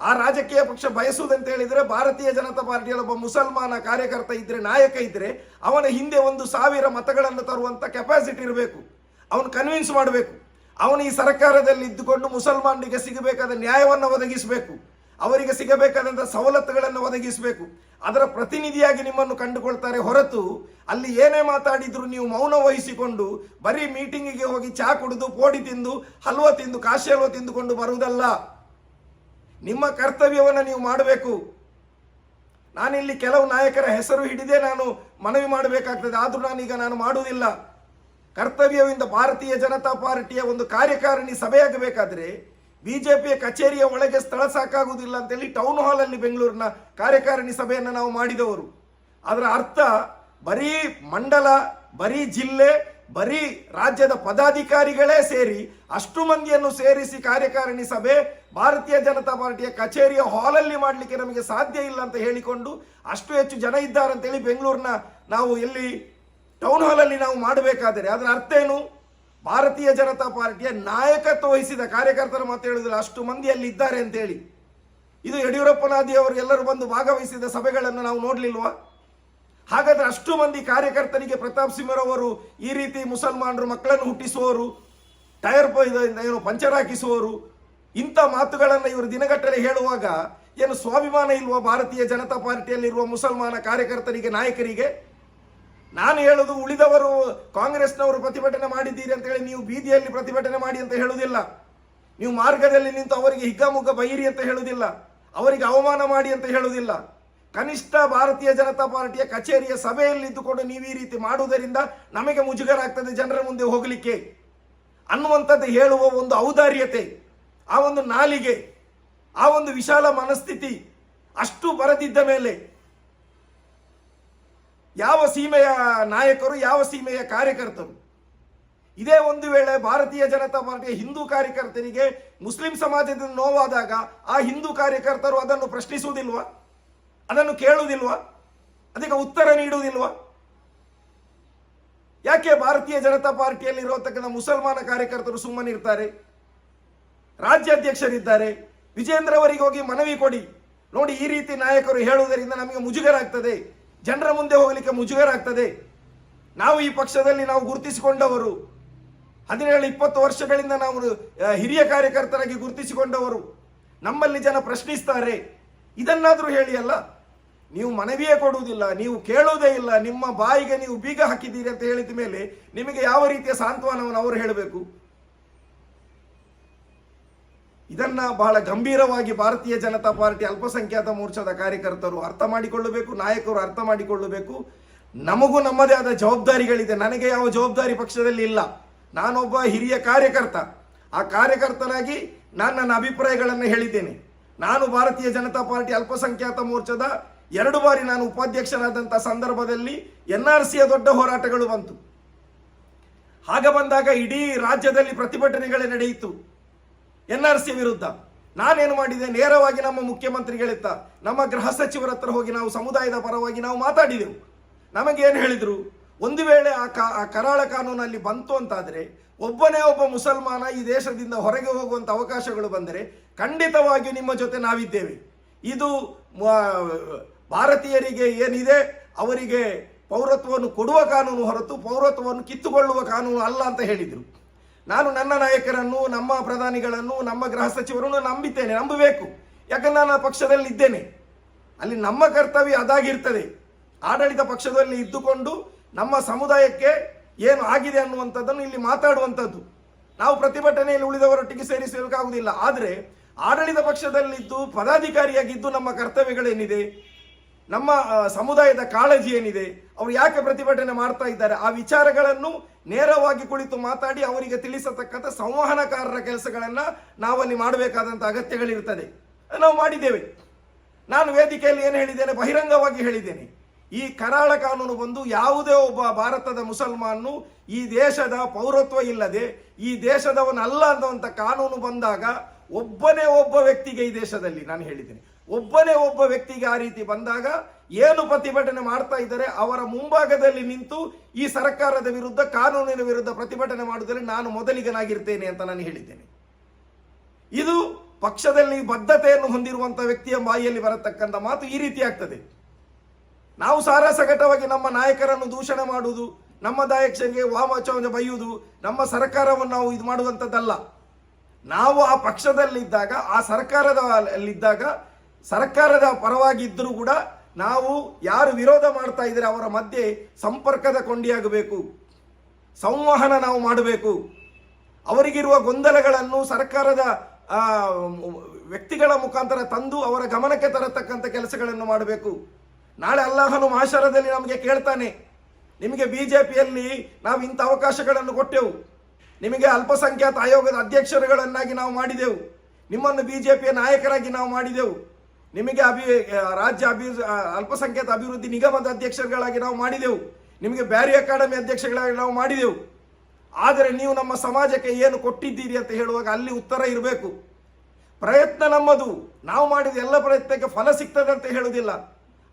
ಆ ರಾಜಕೀಯ ಪಕ್ಷ ಬಯಸುವುದಂತ ಹೇಳಿದ್ರೆ ಭಾರತೀಯ ಜನತಾ ಪಾರ್ಟಿಯಲ್ಲಿ ಒಬ್ಬ ಮುಸಲ್ಮಾನ ಕಾರ್ಯಕರ್ತ ಇದ್ರೆ, ನಾಯಕ ಇದ್ರೆ, ಅವನ ಹಿಂದೆ ಒಂದು ಸಾವಿರ ಮತಗಳನ್ನು ತರುವಂತ ಕೆಪಾಸಿಟಿ ಇರಬೇಕು. ಅವನು ಕನ್ವಿನ್ಸ್ ಮಾಡಬೇಕು. ಅವನು ಈ ಸರ್ಕಾರದಲ್ಲಿ ಇದ್ದುಕೊಂಡು ಮುಸಲ್ಮಾನರಿಗೆ ಸಿಗಬೇಕಾದ ನ್ಯಾಯವನ್ನು ಒದಗಿಸಬೇಕು. ಅವರಿಗೆ ಸಿಗಬೇಕಾದಂಥ ಸವಲತ್ತುಗಳನ್ನು ಒದಗಿಸಬೇಕು. ಅದರ ಪ್ರತಿನಿಧಿಯಾಗಿ ನಿಮ್ಮನ್ನು ಕಂಡುಕೊಳ್ತಾರೆ ಹೊರತು ಅಲ್ಲಿ ಏನೇ ಮಾತಾಡಿದ್ರು ನೀವು ಮೌನ ವಹಿಸಿಕೊಂಡು ಬರೀ ಮೀಟಿಂಗಿಗೆ ಹೋಗಿ ಚಾ ಕುಡಿದು ಪೋಡಿ ತಿಂದು ಹಲ್ವ ತಿಂದು ಕಾಶಿ ಹಲ್ವ ತಿಂದುಕೊಂಡು ಬರುವುದಲ್ಲ. ನಿಮ್ಮ ಕರ್ತವ್ಯವನ್ನು ನೀವು ಮಾಡಬೇಕು. ನಾನಿಲ್ಲಿ ಕೆಲವು ನಾಯಕರ ಹೆಸರು ಹಿಡಿದೇ ನಾನು ಮನವಿ ಮಾಡಬೇಕಾಗ್ತದೆ, ಆದರೂ ನಾನೀಗ ನಾನು ಮಾಡುವುದಿಲ್ಲ. ಕರ್ತವ್ಯವಿಂದ ಭಾರತೀಯ ಜನತಾ ಪಾರ್ಟಿಯ ಒಂದು ಕಾರ್ಯಕಾರಿಣಿ ಸಭೆಯಾಗಬೇಕಾದ್ರೆ ಬಿಜೆಪಿಯ ಕಚೇರಿಯ ಒಳಗೆ ಸ್ಥಳ ಸಾಕಾಗುವುದಿಲ್ಲ ಅಂತೇಳಿ ಟೌನ್ ಹಾಲ್ ಅಲ್ಲಿ ಬೆಂಗಳೂರಿನ ಕಾರ್ಯಕಾರಿಣಿ ಸಭೆಯನ್ನು ನಾವು ಮಾಡಿದವರು. ಅದರ ಅರ್ಥ ಬರೀ ಮಂಡಲ, ಬರೀ ಜಿಲ್ಲೆ, ಬರೀ ರಾಜ್ಯದ ಪದಾಧಿಕಾರಿಗಳೇ ಸೇರಿ ಅಷ್ಟು ಮಂದಿಯನ್ನು ಸೇರಿಸಿ ಕಾರ್ಯಕಾರಿಣಿ ಸಭೆ ಭಾರತೀಯ ಜನತಾ ಪಾರ್ಟಿಯ ಕಚೇರಿಯ ಹಾಲಲ್ಲಿ ಮಾಡಲಿಕ್ಕೆ ನಮಗೆ ಸಾಧ್ಯ ಇಲ್ಲ ಅಂತ ಹೇಳಿಕೊಂಡು ಅಷ್ಟು ಹೆಚ್ಚು ಜನ ಇದ್ದಾರೆ ಅಂತೇಳಿ ಬೆಂಗಳೂರಿನ ನಾವು ಎಲ್ಲಿ ಟೌನ್ ಹಾಲಲ್ಲಿ ನಾವು ಮಾಡಬೇಕಾದರೆ. ಅದರ ಅರ್ಥ ಏನು? ಭಾರತೀಯ ಜನತಾ ಪಾರ್ಟಿಯ ನಾಯಕತ್ವ ವಹಿಸಿದ ಕಾರ್ಯಕರ್ತರು ಮಾತು ಹೇಳುದಿಲ್ಲ ಅಷ್ಟು ಮಂದಿ ಅಲ್ಲಿ ಇದ್ದಾರೆ ಅಂತೇಳಿ ಇದು ಯಡಿಯೂರಪ್ಪನಾದಿ ಅವರು ಎಲ್ಲರೂ ಬಂದು ಭಾಗವಹಿಸಿದ ಸಭೆಗಳನ್ನು ನಾವು ನೋಡ್ಲಿಲ್ವಾ? ಹಾಗಾದ್ರೆ ಅಷ್ಟು ಮಂದಿ ಕಾರ್ಯಕರ್ತರಿಗೆ ಪ್ರತಾಪ್ ಸಿಂಹರವರು ಈ ರೀತಿ ಮುಸಲ್ಮಾನರು ಮಕ್ಕಳನ್ನು ಹುಟ್ಟಿಸುವವರು, ಟೈರ್ ಏನು ಪಂಚರ್ ಹಾಕಿಸುವವರು, ಇಂಥ ಮಾತುಗಳನ್ನು ಇವರು ದಿನಗಟ್ಟಲೆ ಹೇಳುವಾಗ ಏನು ಸ್ವಾಭಿಮಾನ ಇಲ್ವಾ ಭಾರತೀಯ ಜನತಾ ಪಾರ್ಟಿಯಲ್ಲಿರುವ ಮುಸಲ್ಮಾನ ಕಾರ್ಯಕರ್ತರಿಗೆ, ನಾಯಕರಿಗೆ? ನಾನು ಹೇಳುದು ಉಳಿದವರು ಕಾಂಗ್ರೆಸ್ನವರು ಪ್ರತಿಭಟನೆ ಮಾಡಿದ್ದೀರಿ ಅಂತ ಹೇಳಿ ನೀವು ಬೀದಿಯಲ್ಲಿ ಪ್ರತಿಭಟನೆ ಮಾಡಿ ಅಂತ ಹೇಳುವುದಿಲ್ಲ ನೀವು ಮಾರ್ಗದಲ್ಲಿ ನಿಂತು ಅವರಿಗೆ ಹಿಗ್ಗಾಮುಗ್ಗ ಬೈರಿ ಅಂತ ಹೇಳುವುದಿಲ್ಲ ಅವರಿಗೆ ಅವಮಾನ ಮಾಡಿ ಅಂತ ಹೇಳುವುದಿಲ್ಲ ಕನಿಷ್ಠ ಭಾರತೀಯ ಜನತಾ ಪಾರ್ಟಿಯ ಕಚೇರಿಯ ಸಭೆಯಲ್ಲಿ ಇದ್ದುಕೊಂಡು ನೀವು ಈ ರೀತಿ ಮಾಡುವುದರಿಂದ ನಮಗೆ ಮುಜುಗರ ಆಗ್ತದೆ ಜನರ ಮುಂದೆ ಹೋಗಲಿಕ್ಕೆ. ಅನ್ನುವಂಥದ್ದು ಹೇಳುವ ಒಂದು ಔದಾರ್ಯತೆ, ಆ ಒಂದು ನಾಲಿಗೆ, ಆ ಒಂದು ವಿಶಾಲ ಮನಸ್ಥಿತಿ ಅಷ್ಟು ಬರದಿದ್ದ ಮೇಲೆ ಯಾವ ಸೀಮೆಯ ನಾಯಕರು, ಯಾವ ಸೀಮೆಯ ಕಾರ್ಯಕರ್ತರು? ಇದೇ ಒಂದು ವೇಳೆ ಭಾರತೀಯ ಜನತಾ ಪಾರ್ಟಿಯ ಹಿಂದೂ ಕಾರ್ಯಕರ್ತರಿಗೆ ಮುಸ್ಲಿಂ ಸಮಾಜದಿಂದ ನೋವಾದಾಗ ಆ ಹಿಂದೂ ಕಾರ್ಯಕರ್ತರು ಅದನ್ನು ಪ್ರಶ್ನಿಸುವುದಿಲ್ವಾ? ಅದನ್ನು ಕೇಳುವುದಿಲ್ವಾ? ಅದಕ್ಕೆ ಉತ್ತರ ನೀಡುವುದಿಲ್ವಾ? ಯಾಕೆ ಭಾರತೀಯ ಜನತಾ ಪಾರ್ಟಿಯಲ್ಲಿ ಇರತಕ್ಕಂಥ ಮುಸಲ್ಮಾನ ಕಾರ್ಯಕರ್ತರು ಸುಮ್ಮನಿರ್ತಾರೆ ರಾಜ್ಯಾಧ್ಯಕ್ಷರಿದ್ದಾರೆ. ವಿಜೇಂದ್ರ ಅವರಿಗೆ ಹೋಗಿ ಮನವಿ ಕೊಡಿ. ನೋಡಿ, ಈ ರೀತಿ ನಾಯಕರು ಹೇಳುವುದರಿಂದ ನಮಗೆ ಮುಜುಗರ ಆಗ್ತದೆ ಜನರ ಮುಂದೆ ಹೋಗಲಿಕ್ಕೆ ಮುಜುಗರ ಆಗ್ತದೆ ನಾವು ಈ ಪಕ್ಷದಲ್ಲಿ ನಾವು ಗುರುತಿಸಿಕೊಂಡವರು. ಹದಿನೇಳು, ಇಪ್ಪತ್ತು ವರ್ಷಗಳಿಂದ ನಾವು ಹಿರಿಯ ಕಾರ್ಯಕರ್ತರಾಗಿ ಗುರುತಿಸಿಕೊಂಡವರು. ನಮ್ಮಲ್ಲಿ ಜನ ಪ್ರಶ್ನಿಸ್ತಾರೆ. ಇದನ್ನಾದರೂ ಹೇಳಿ ಅಲ್ಲ, ನೀವು ಮನವಿಯೇ ಕೊಡುವುದಿಲ್ಲ, ನೀವು ಕೇಳುವುದೇ ಇಲ್ಲ, ನಿಮ್ಮ ಬಾಯಿಗೆ ನೀವು ಬೀಗ ಹಾಕಿದ್ದೀರಿ ಅಂತ ಹೇಳಿದ ಮೇಲೆ ನಿಮಗೆ ಯಾವ ರೀತಿಯ ಸಾಂತ್ವನವನ್ನು ಅವರು ಹೇಳಬೇಕು? ಇದನ್ನ ಬಹಳ ಗಂಭೀರವಾಗಿ ಭಾರತೀಯ ಜನತಾ ಪಾರ್ಟಿ ಅಲ್ಪಸಂಖ್ಯಾತ ಮೋರ್ಚಾದ ಕಾರ್ಯಕರ್ತರು ಅರ್ಥ ಮಾಡಿಕೊಳ್ಳಬೇಕು, ನಾಯಕರು ಅರ್ಥ ಮಾಡಿಕೊಳ್ಳಬೇಕು. ನಮಗೂ ನಮ್ಮದೇ ಆದ ಜವಾಬ್ದಾರಿಗಳಿದೆ. ನನಗೆ ಯಾವ ಜವಾಬ್ದಾರಿ ಪಕ್ಷದಲ್ಲಿ ಇಲ್ಲ. ನಾನೊಬ್ಬ ಹಿರಿಯ ಕಾರ್ಯಕರ್ತ. ಆ ಕಾರ್ಯಕರ್ತನಾಗಿ ನಾನು ನನ್ನ ಅಭಿಪ್ರಾಯಗಳನ್ನು ಹೇಳಿದ್ದೇನೆ. ನಾನು ಭಾರತೀಯ ಜನತಾ ಪಾರ್ಟಿ ಅಲ್ಪಸಂಖ್ಯಾತ ಮೋರ್ಚಾದ ಎರಡು ಬಾರಿ ನಾನು ಉಪಾಧ್ಯಕ್ಷನಾದಂಥ ಸಂದರ್ಭದಲ್ಲಿ ಎನ್ ಆರ್ ಸಿಯ ದೊಡ್ಡ ಹೋರಾಟಗಳು ಬಂತು. ಹಾಗ ಬಂದಾಗ ಇಡೀ ರಾಜ್ಯದಲ್ಲಿ ಪ್ರತಿಭಟನೆಗಳೇ ನಡೆಯಿತು. ಎನ್ ಆರ್ ಸಿ ವಿರುದ್ಧ. ನಾನೇನು ಮಾಡಿದೆ? ನೇರವಾಗಿ ನಮ್ಮ ಮುಖ್ಯಮಂತ್ರಿಗಳಿತ್ತ ನಮ್ಮ ಗೃಹ ಸಚಿವರ ಹತ್ರ ಹೋಗಿ ನಾವು ಸಮುದಾಯದ ಪರವಾಗಿ ನಾವು ಮಾತಾಡಿದೆವು. ನಮಗೇನು ಹೇಳಿದ್ರು? ಒಂದು ವೇಳೆ ಆ ಕಾ, ಆ ಕರಾಳ ಕಾನೂನಲ್ಲಿ ಬಂತು ಅಂತಾದರೆ, ಒಬ್ಬನೇ ಒಬ್ಬ ಮುಸಲ್ಮಾನ ಈ ದೇಶದಿಂದ ಹೊರಗೆ ಹೋಗುವಂಥ ಅವಕಾಶಗಳು ಬಂದರೆ ಖಂಡಿತವಾಗಿ ನಿಮ್ಮ ಜೊತೆ ನಾವಿದ್ದೇವೆ. ಇದು ಭಾರತೀಯರಿಗೆ ಏನಿದೆ? ಅವರಿಗೆ ಪೌರತ್ವವನ್ನು ಕೊಡುವ ಕಾನೂನು ಹೊರತು ಪೌರತ್ವವನ್ನು ಕಿತ್ತುಕೊಳ್ಳುವ ಕಾನೂನು ಅಲ್ಲ ಅಂತ ಹೇಳಿದರು. ನಾನು ನನ್ನ ನಾಯಕರನ್ನು, ನಮ್ಮ ಪ್ರಧಾನಿಗಳನ್ನು, ನಮ್ಮ ಗೃಹ ಸಚಿವರನ್ನು ನಂಬಿದ್ದೇನೆ, ನಂಬಬೇಕು. ಯಾಕಂದ್ರೆ ನಾನು ಪಕ್ಷದಲ್ಲಿ ಇದ್ದೇನೆ. ಅಲ್ಲಿ ನಮ್ಮ ಕರ್ತವ್ಯ ಅದಾಗಿರ್ತದೆ. ಆಡಳಿತ ಪಕ್ಷದಲ್ಲಿ ಇದ್ದುಕೊಂಡು ನಮ್ಮ ಸಮುದಾಯಕ್ಕೆ ಏನು ಆಗಿದೆ ಅನ್ನುವಂಥದ್ದನ್ನು ಇಲ್ಲಿ ಮಾತಾಡುವಂಥದ್ದು. ನಾವು ಪ್ರತಿಭಟನೆಯಲ್ಲಿ ಉಳಿದವರೊಟ್ಟಿಗೆ ಸೇರಿಸಬೇಕಾಗುವುದಿಲ್ಲ. ಆದರೆ, ಆಡಳಿತ ಪಕ್ಷದಲ್ಲಿದ್ದು ಪದಾಧಿಕಾರಿಯಾಗಿದ್ದು ನಮ್ಮ ಕರ್ತವ್ಯಗಳೇನಿದೆ? ನಮ್ಮ ಸಮುದಾಯದ ಕಾಳಜಿ ಏನಿದೆ, ಅವರು ಯಾಕೆ ಪ್ರತಿಭಟನೆ ಮಾಡ್ತಾ ಇದ್ದಾರೆ, ಆ ವಿಚಾರಗಳನ್ನು ನೇರವಾಗಿ ಕುಳಿತು ಮಾತಾಡಿ ಅವರಿಗೆ ತಿಳಿಸತಕ್ಕಂಥ ಸಂವಹನಕಾರರ ಕೆಲಸಗಳನ್ನ ನಾವಲ್ಲಿ ಮಾಡಬೇಕಾದಂಥ ಅಗತ್ಯಗಳಿರ್ತದೆ ನಾವು ಮಾಡಿದ್ದೇವೆ. ನಾನು ವೇದಿಕೆಯಲ್ಲಿ ಏನು ಹೇಳಿದ್ದೇನೆ, ಬಹಿರಂಗವಾಗಿ ಹೇಳಿದ್ದೇನೆ. ಈ ಕರಾಳ ಕಾನೂನು ಬಂದು ಯಾವುದೇ ಒಬ್ಬ ಭಾರತದ ಮುಸಲ್ಮಾನು ಈ ದೇಶದ ಪೌರತ್ವ ಇಲ್ಲದೆ, ಈ ದೇಶದವನಲ್ಲ ಅನ್ನುವಂಥ ಕಾನೂನು ಬಂದಾಗ ಒಬ್ಬನೇ ಒಬ್ಬ ವ್ಯಕ್ತಿಗೆ ಈ ದೇಶದಲ್ಲಿ ನಾನು ಹೇಳಿದ್ದೇನೆ. ಒಬ್ಬನೇ ಒಬ್ಬ ವ್ಯಕ್ತಿಗೆ ಆ ರೀತಿ ಬಂದಾಗ ಏನು ಪ್ರತಿಭಟನೆ ಮಾಡ್ತಾ ಇದ್ದಾರೆ, ಅವರ ಮುಂಭಾಗದಲ್ಲಿ ನಿಂತು ಈ ಸರ್ಕಾರದ ವಿರುದ್ಧ, ಕಾನೂನಿನ ವಿರುದ್ಧ ಪ್ರತಿಭಟನೆ ಮಾಡುವುದರಲ್ಲಿ ನಾನು ಮೊದಲಿಗನಾಗಿರ್ತೇನೆ ಅಂತ ನಾನು ಹೇಳಿದ್ದೇನೆ. ಇದು ಪಕ್ಷದಲ್ಲಿ ಬದ್ಧತೆಯನ್ನು ಹೊಂದಿರುವಂತ ವ್ಯಕ್ತಿಯ ಬಾಯಿಯಲ್ಲಿ ಬರತಕ್ಕಂಥ ಮಾತು ಈ ರೀತಿ ಆಗ್ತದೆ. ನಾವು ಸಾರಾಸಗಟವಾಗಿ ನಮ್ಮ ನಾಯಕರನ್ನು ದೂಷಣೆ ಮಾಡುವುದು, ನಮ್ಮ ನಾಯಕರಿಗೆ ವಾಮಚವನ್ನು ಬೈಯುವುದು ನಮ್ಮ ಸರ್ಕಾರವನ್ನು ನಾವು ಇದು ಮಾಡುವಂಥದ್ದಲ್ಲ. ನಾವು ಆ ಪಕ್ಷದಲ್ಲಿದ್ದಾಗ, ಆ ಸರ್ಕಾರದಲ್ಲಿದ್ದಾಗ ಸರ್ಕಾರದ ಪರವಾಗಿ ಇದ್ದರೂ ಕೂಡ ನಾವು ಯಾರು ವಿರೋಧ ಮಾಡ್ತಾ ಇದ್ರೆ ಅವರ ಮಧ್ಯೆ ಸಂಪರ್ಕದ ಕೊಂಡಿಯಾಗಬೇಕು, ಸಂವಹನ ನಾವು ಮಾಡಬೇಕು. ಅವರಿಗಿರುವ ಗೊಂದಲಗಳನ್ನು ಸರ್ಕಾರದ ವ್ಯಕ್ತಿಗಳ ಮುಖಾಂತರ ತಂದು ಅವರ ಗಮನಕ್ಕೆ ತರತಕ್ಕಂಥ ಕೆಲಸಗಳನ್ನು ಮಾಡಬೇಕು. ನಾಳೆ ಅಲ್ಲಾಹನು ಮಹಾಶರದಲ್ಲಿ ನಮಗೆ ಕೇಳ್ತಾನೆ, ನಿಮಗೆ ಬಿ ಜೆ ಪಿಯಲ್ಲಿ ನಾವು ಇಂಥ ಅವಕಾಶಗಳನ್ನು ಕೊಟ್ಟೆವು. ನಿಮಗೆ ಅಲ್ಪಸಂಖ್ಯಾತ ಆಯೋಗದ ಅಧ್ಯಕ್ಷರುಗಳನ್ನಾಗಿ ನಾವು ಮಾಡಿದೆವು. ನಿಮ್ಮನ್ನು ಬಿಜೆಪಿಯ ನಾಯಕರಾಗಿ ನಾವು ಮಾಡಿದೆವು. ನಿಮಗೆ ಅಭಿ ರಾಜ್ಯ ಅಭಿ ಅಲ್ಪಸಂಖ್ಯಾತ ಅಭಿವೃದ್ಧಿ ನಿಗಮದ ಅಧ್ಯಕ್ಷರುಗಳಾಗಿ ನಾವು ಮಾಡಿದೆವು. ನಿಮಗೆ ಬ್ಯಾರಿ ಅಕಾಡೆಮಿ ಅಧ್ಯಕ್ಷಗಳಾಗಿ ನಾವು ಮಾಡಿದೆವು. ಆದರೆ ನೀವು ನಮ್ಮ ಸಮಾಜಕ್ಕೆ ಏನು ಕೊಟ್ಟಿದ್ದೀರಿ ಅಂತ ಹೇಳುವಾಗ ಅಲ್ಲಿ ಉತ್ತರ ಇರಬೇಕು. ಪ್ರಯತ್ನ ನಮ್ಮದು. ನಾವು ಮಾಡಿದ ಎಲ್ಲ ಪ್ರಯತ್ನಕ್ಕೆ ಫಲ ಸಿಗ್ತದೆ ಅಂತ ಹೇಳುವುದಿಲ್ಲ.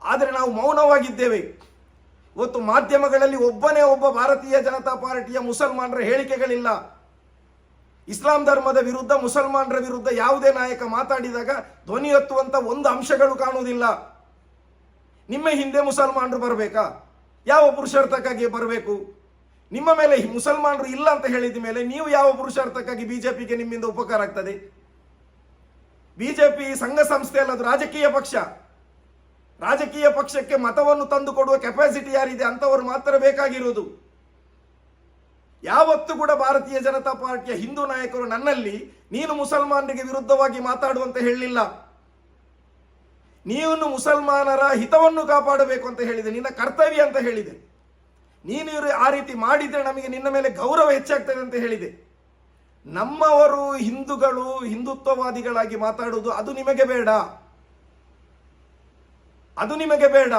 ಆದರೆ ನಾವು ಮೌನವಾಗಿದ್ದೇವೆ. ಇವತ್ತು ಮಾಧ್ಯಮಗಳಲ್ಲಿ ಒಬ್ಬನೇ ಒಬ್ಬ ಭಾರತೀಯ ಜನತಾ ಪಾರ್ಟಿಯ ಮುಸಲ್ಮಾನರ ಹೇಳಿಕೆಗಳಿಲ್ಲ. ಇಸ್ಲಾಂ ಧರ್ಮದ ವಿರುದ್ಧ, ಮುಸಲ್ಮಾನರ ವಿರುದ್ಧ ಯಾವುದೇ ನಾಯಕ ಮಾತಾಡಿದಾಗ ಧ್ವನಿ ಎತ್ತುವಂತ ಒಂದು ಅಂಶಗಳು ಕಾಣುವುದಿಲ್ಲ. ನಿಮ್ಮ ಹಿಂದೆ ಮುಸಲ್ಮಾನರು ಬರಬೇಕಾ? ಯಾವ ಪುರುಷಾರ್ಥಕ್ಕಾಗಿ ಬರಬೇಕು? ನಿಮ್ಮ ಮೇಲೆ ಮುಸಲ್ಮಾನರು ಇಲ್ಲ ಅಂತ ಹೇಳಿದ ಮೇಲೆ ನೀವು ಯಾವ ಪುರುಷಾರ್ಥಕ್ಕಾಗಿ ಬಿಜೆಪಿಗೆ ನಿಮ್ಮಿಂದ ಉಪಕಾರ ಆಗ್ತದೆ? ಬಿಜೆಪಿ ಸಂಘ ಸಂಸ್ಥೆ ಅಲ್ಲ ಅದು ರಾಜಕೀಯ ಪಕ್ಷ. ರಾಜಕೀಯ ಪಕ್ಷಕ್ಕೆ ಮತವನ್ನು ತಂದುಕೊಡುವ ಕೆಪಾಸಿಟಿ ಯಾರಿದೆ ಅಂತವರು ಮಾತ್ರ ಬೇಕಾಗಿರುವುದು. ಯಾವತ್ತೂ ಕೂಡ ಭಾರತೀಯ ಜನತಾ ಪಾರ್ಟಿಯ ಹಿಂದೂ ನಾಯಕರು ನನ್ನಲ್ಲಿ ನೀನು ಮುಸಲ್ಮಾನರಿಗೆ ವಿರುದ್ಧವಾಗಿ ಮಾತಾಡುವಂತ ಹೇಳಲಿಲ್ಲ. ನೀನು ಮುಸಲ್ಮಾನರ ಹಿತವನ್ನು ಕಾಪಾಡಬೇಕು ಅಂತ ಹೇಳಿದೆ, ನಿನ್ನ ಕರ್ತವ್ಯ ಅಂತ ಹೇಳಿದೆ. ನೀನು ಇವರು ಆ ರೀತಿ ಮಾಡಿದ್ರೆ ನಮಗೆ ನಿನ್ನ ಮೇಲೆ ಗೌರವ ಹೆಚ್ಚಾಗ್ತದೆ ಅಂತ ಹೇಳಿದೆ. ನಮ್ಮವರು ಹಿಂದೂಗಳು ಹಿಂದುತ್ವವಾದಿಗಳಾಗಿ ಮಾತಾಡುವುದು ಅದು ನಿಮಗೆ ಬೇಡ. ಅದು ನಿಮಗೆ ಬೇಡ.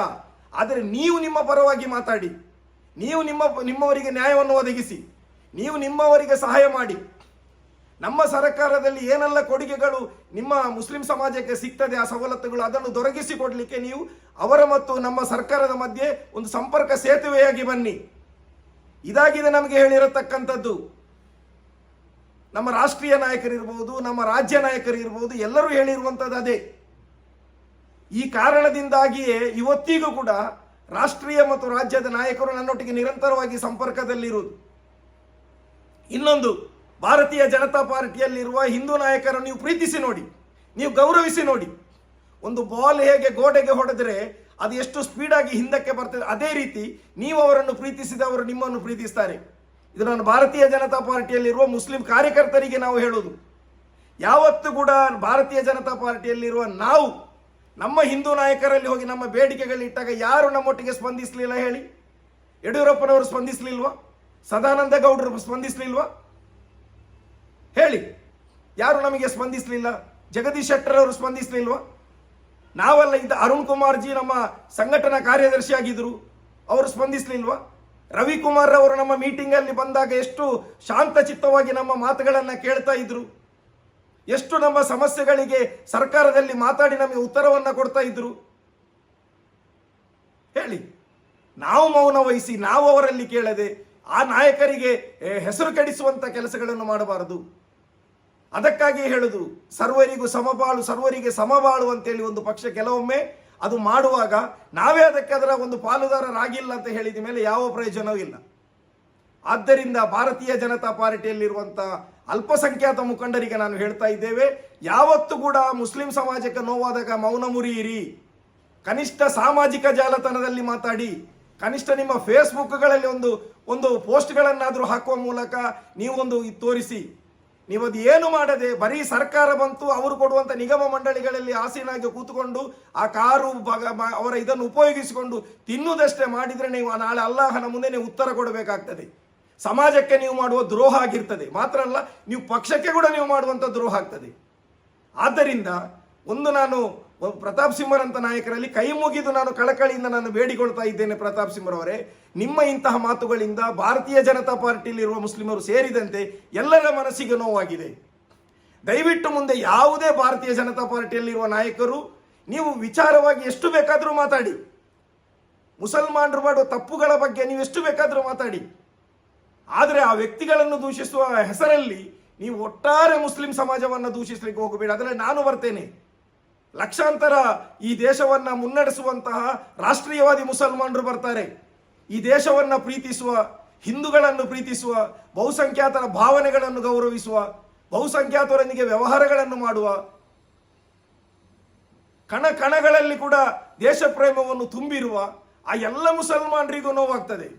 ಆದರೆ ನೀವು ನಿಮ್ಮ ಪರವಾಗಿ ಮಾತಾಡಿ. ನೀವು ನಿಮ್ಮ, ನಿಮ್ಮವರಿಗೆ ನ್ಯಾಯವನ್ನು ಒದಗಿಸಿ. ನೀವು ನಿಮ್ಮವರಿಗೆ ಸಹಾಯ ಮಾಡಿ. ನಮ್ಮ ಸರ್ಕಾರದಲ್ಲಿ ಏನೆಲ್ಲ ಕೊಡುಗೆಗಳು ನಿಮ್ಮ ಮುಸ್ಲಿಂ ಸಮಾಜಕ್ಕೆ ಸಿಗ್ತದೆ, ಆ ಸವಲತ್ತುಗಳು ಅದನ್ನು ದೊರಕಿಸಿಕೊಡ್ಲಿಕ್ಕೆ ನೀವು ಅವರ ಮತ್ತು ನಮ್ಮ ಸರ್ಕಾರದ ಮಧ್ಯೆ ಒಂದು ಸಂಪರ್ಕ ಸೇತುವೆಯಾಗಿ ಬನ್ನಿ. ಇದಾಗಿದೆ ನಮಗೆ ಹೇಳಿರತಕ್ಕಂಥದ್ದು. ನಮ್ಮ ರಾಷ್ಟ್ರೀಯ ನಾಯಕರಿರ್ಬೋದು, ನಮ್ಮ ರಾಜ್ಯ ನಾಯಕರಿರ್ಬೋದು ಎಲ್ಲರೂ ಹೇಳಿರುವಂಥದ್ದು ಅದೇ. ಈ ಕಾರಣದಿಂದಾಗಿಯೇ ಇವತ್ತಿಗೂ ಕೂಡ ರಾಷ್ಟ್ರೀಯ ಮತ್ತು ರಾಜ್ಯದ ನಾಯಕರು ನನ್ನೊಟ್ಟಿಗೆ ನಿರಂತರವಾಗಿ ಸಂಪರ್ಕದಲ್ಲಿರುವುದು. ಇನ್ನೊಂದು, ಭಾರತೀಯ ಜನತಾ ಪಾರ್ಟಿಯಲ್ಲಿರುವ ಹಿಂದೂ ನಾಯಕರನ್ನು ನೀವು ಪ್ರೀತಿಸಿ ನೋಡಿ, ನೀವು ಗೌರವಿಸಿ ನೋಡಿ. ಒಂದು ಬಾಲ್ ಹೇಗೆ ಗೋಡೆಗೆ ಹೊಡೆದರೆ ಅದು ಎಷ್ಟು ಸ್ಪೀಡಾಗಿ ಹಿಂದಕ್ಕೆ ಬರ್ತದೆ, ಅದೇ ರೀತಿ ನೀವು ಅವರನ್ನು ಪ್ರೀತಿಸಿದವರು ನಿಮ್ಮನ್ನು ಪ್ರೀತಿಸ್ತಾರೆ. ಇದು ನಾನು ಭಾರತೀಯ ಜನತಾ ಪಾರ್ಟಿಯಲ್ಲಿರುವ ಮುಸ್ಲಿಂ ಕಾರ್ಯಕರ್ತರಿಗೆ ನಾವು ಹೇಳೋದು. ಯಾವತ್ತೂ ಕೂಡ ಭಾರತೀಯ ಜನತಾ ಪಾರ್ಟಿಯಲ್ಲಿರುವ ನಾವು, ನಮ್ಮ ಹಿಂದೂ ನಾಯಕರಲ್ಲಿ ಹೋಗಿ ನಮ್ಮ ಬೇಡಿಕೆಗಳಿಟ್ಟಾಗ ಯಾರು ನಮ್ಮೊಟ್ಟಿಗೆ ಸ್ಪಂದಿಸಲಿಲ್ಲ ಹೇಳಿ? ಯಡಿಯೂರಪ್ಪನವರು ಸ್ಪಂದಿಸಲಿಲ್ವಾ? ಸದಾನಂದ ಗೌಡರು ಸ್ಪಂದಿಸಲಿಲ್ವಾ? ಹೇಳಿ. ಯಾರು ನಮಗೆ ಸ್ಪಂದಿಸಲಿಲ್ಲ? ಜಗದೀಶ್ ಶೆಟ್ಟರ್ ಅವರು ಸ್ಪಂದಿಸಲಿಲ್ವಾ? ನಾವಲ್ಲ ಇದ್ದ ಅರುಣ್ ಕುಮಾರ್ ಜಿ ನಮ್ಮ ಸಂಘಟನಾ ಕಾರ್ಯದರ್ಶಿ ಆಗಿದ್ರು, ಅವರು ಸ್ಪಂದಿಸಲಿಲ್ವಾ? ರವಿಕುಮಾರ್ ಅವರು ನಮ್ಮ ಮೀಟಿಂಗ್ ಅಲ್ಲಿ ಬಂದಾಗ ಎಷ್ಟು ಶಾಂತ ಚಿತ್ತವಾಗಿ ನಮ್ಮ ಮಾತುಗಳನ್ನ ಕೇಳ್ತಾ ಇದ್ರು. ಎಷ್ಟು ನಮ್ಮ ಸಮಸ್ಯೆಗಳಿಗೆ ಸರ್ಕಾರದಲ್ಲಿ ಮಾತಾಡಿ ನಮಗೆ ಉತ್ತರವನ್ನ ಕೊಡ್ತಾ ಇದ್ರು. ಹೇಳಿ. ನಾವು ಮೌನ ವಹಿಸಿ, ನಾವು ಅವರಲ್ಲಿ ಕೇಳದೆ ಆ ನಾಯಕರಿಗೆ ಹೆಸರು ಕೆಡಿಸುವಂಥ ಕೆಲಸಗಳನ್ನು ಮಾಡಬಾರದು. ಅದಕ್ಕಾಗಿ ಹೇಳುದು, ಸರ್ವರಿಗೂ ಸಮಬಾಳು, ಸರ್ವರಿಗೆ ಸಮಬಾಳು ಅಂತೇಳಿ ಒಂದು ಪಕ್ಷ ಕೆಲವೊಮ್ಮೆ ಅದು ಮಾಡುವಾಗ ನಾವೇ ಅದಕ್ಕೆ ಅದರ ಒಂದು ಪಾಲುದಾರರಾಗಿಲ್ಲ ಅಂತ ಹೇಳಿದ ಮೇಲೆ ಯಾವ ಪ್ರಯೋಜನವೂ ಇಲ್ಲ. ಆದ್ದರಿಂದ ಭಾರತೀಯ ಜನತಾ ಪಾರ್ಟಿಯಲ್ಲಿರುವಂಥ ಅಲ್ಪಸಂಖ್ಯಾತ ಮುಖಂಡರಿಗೆ ನಾನು ಹೇಳ್ತಾ ಇದ್ದೇವೆ, ಯಾವತ್ತೂ ಕೂಡ ಮುಸ್ಲಿಂ ಸಮಾಜಕ್ಕೆ ನೋವಾದಾಗ ಮೌನ ಮುರಿಯಿರಿ. ಕನಿಷ್ಠ ಸಾಮಾಜಿಕ ಜಾಲತಾಣದಲ್ಲಿ ಮಾತಾಡಿ ಕನಿಷ್ಠ ನಿಮ್ಮ ಫೇಸ್ಬುಕ್ಗಳಲ್ಲಿ ಒಂದು ಒಂದು ಪೋಸ್ಟ್ಗಳನ್ನಾದರೂ ಹಾಕುವ ಮೂಲಕ ನೀವೊಂದು ತೋರಿಸಿ. ನೀವು ಅದು ಏನು ಮಾಡದೆ ಬರೀ ಸರ್ಕಾರ ಬಂತು, ಅವರು ಕೊಡುವಂಥ ನಿಗಮ ಮಂಡಳಿಗಳಲ್ಲಿ ಆಸೀನಾಗಿ ಕೂತ್ಕೊಂಡು ಆ ಕಾರು ಅವರ ಇದನ್ನು ಉಪಯೋಗಿಸಿಕೊಂಡು ತಿನ್ನುವುದಷ್ಟೇ ಮಾಡಿದರೆ ನೀವು ನಾಳೆ ಅಲ್ಲಾಹನ ಮುಂದೆ ನೀವು ಉತ್ತರ ಕೊಡಬೇಕಾಗ್ತದೆ. ಸಮಾಜಕ್ಕೆ ನೀವು ಮಾಡುವ ದ್ರೋಹ ಆಗಿರ್ತದೆ. ಮಾತ್ರ ಅಲ್ಲ, ನೀವು ಪಕ್ಷಕ್ಕೆ ಕೂಡ ನೀವು ಮಾಡುವಂಥ ದ್ರೋಹ ಆಗ್ತದೆ. ಆದ್ದರಿಂದ ಒಂದು ನಾನು ಪ್ರತಾಪ್ ಸಿಂಹರಂತ ನಾಯಕರಲ್ಲಿ ಕೈ ಮುಗಿದು ನಾನು ಕಳಕಳಿಯಿಂದ ನಾನು ಬೇಡಿಕೊಳ್ತಾ ಇದ್ದೇನೆ ಪ್ರತಾಪ್ ಸಿಂಹರವರೇ. ನಿಮ್ಮ ಇಂತಹ ಮಾತುಗಳಿಂದ ಭಾರತೀಯ ಜನತಾ ಪಾರ್ಟಿಯಲ್ಲಿರುವ ಮುಸ್ಲಿಮರು ಸೇರಿದಂತೆ ಎಲ್ಲರ ಮನಸ್ಸಿಗೆ ನೋವಾಗಿದೆ. ದಯವಿಟ್ಟು ಮುಂದೆ ಯಾವುದೇ ಭಾರತೀಯ ಜನತಾ ಪಾರ್ಟಿಯಲ್ಲಿರುವ ನಾಯಕರು, ನೀವು ವಿಚಾರವಾಗಿ ಎಷ್ಟು ಬೇಕಾದರೂ ಮಾತಾಡಿ. ಮುಸಲ್ಮಾನರು ಮಾಡುವ ತಪ್ಪುಗಳ ಬಗ್ಗೆ ನೀವು ಎಷ್ಟು ಬೇಕಾದರೂ ಮಾತಾಡಿ. ಆದರೆ ಆ ವ್ಯಕ್ತಿಗಳನ್ನು ದೂಷಿಸುವ ಹೆಸರಲ್ಲಿ ನೀವು ಒಟ್ಟಾರೆ ಮುಸ್ಲಿಂ ಸಮಾಜವನ್ನು ದೂಷಿಸಲಿಕ್ಕೆ ಹೋಗಬೇಡಿ. ಅದರಲ್ಲಿ ನಾನು ಬರ್ತೇನೆ. ಲಕ್ಷಾಂತರ ಈ ದೇಶವನ್ನ ಮುನ್ನಡೆಸುವಂತಹ ರಾಷ್ಟ್ರೀಯವಾದಿ ಮುಸಲ್ಮಾನರು ಬರ್ತಾರೆ. ಈ ದೇಶವನ್ನ ಪ್ರೀತಿಸುವ, ಹಿಂದೂಗಳನ್ನು ಪ್ರೀತಿಸುವ, ಬಹುಸಂಖ್ಯಾತರ ಭಾವನೆಗಳನ್ನು ಗೌರವಿಸುವ, ಬಹುಸಂಖ್ಯಾತರೊಂದಿಗೆ ವ್ಯವಹಾರಗಳನ್ನು ಮಾಡುವ, ಕಣ ಕಣಗಳಲ್ಲಿ ಕೂಡ ದೇಶ ಪ್ರೇಮವನ್ನು ತುಂಬಿರುವ ಆ ಎಲ್ಲ ಮುಸಲ್ಮಾನರಿಗೂ ನೋವಾಗ್ತದೆ.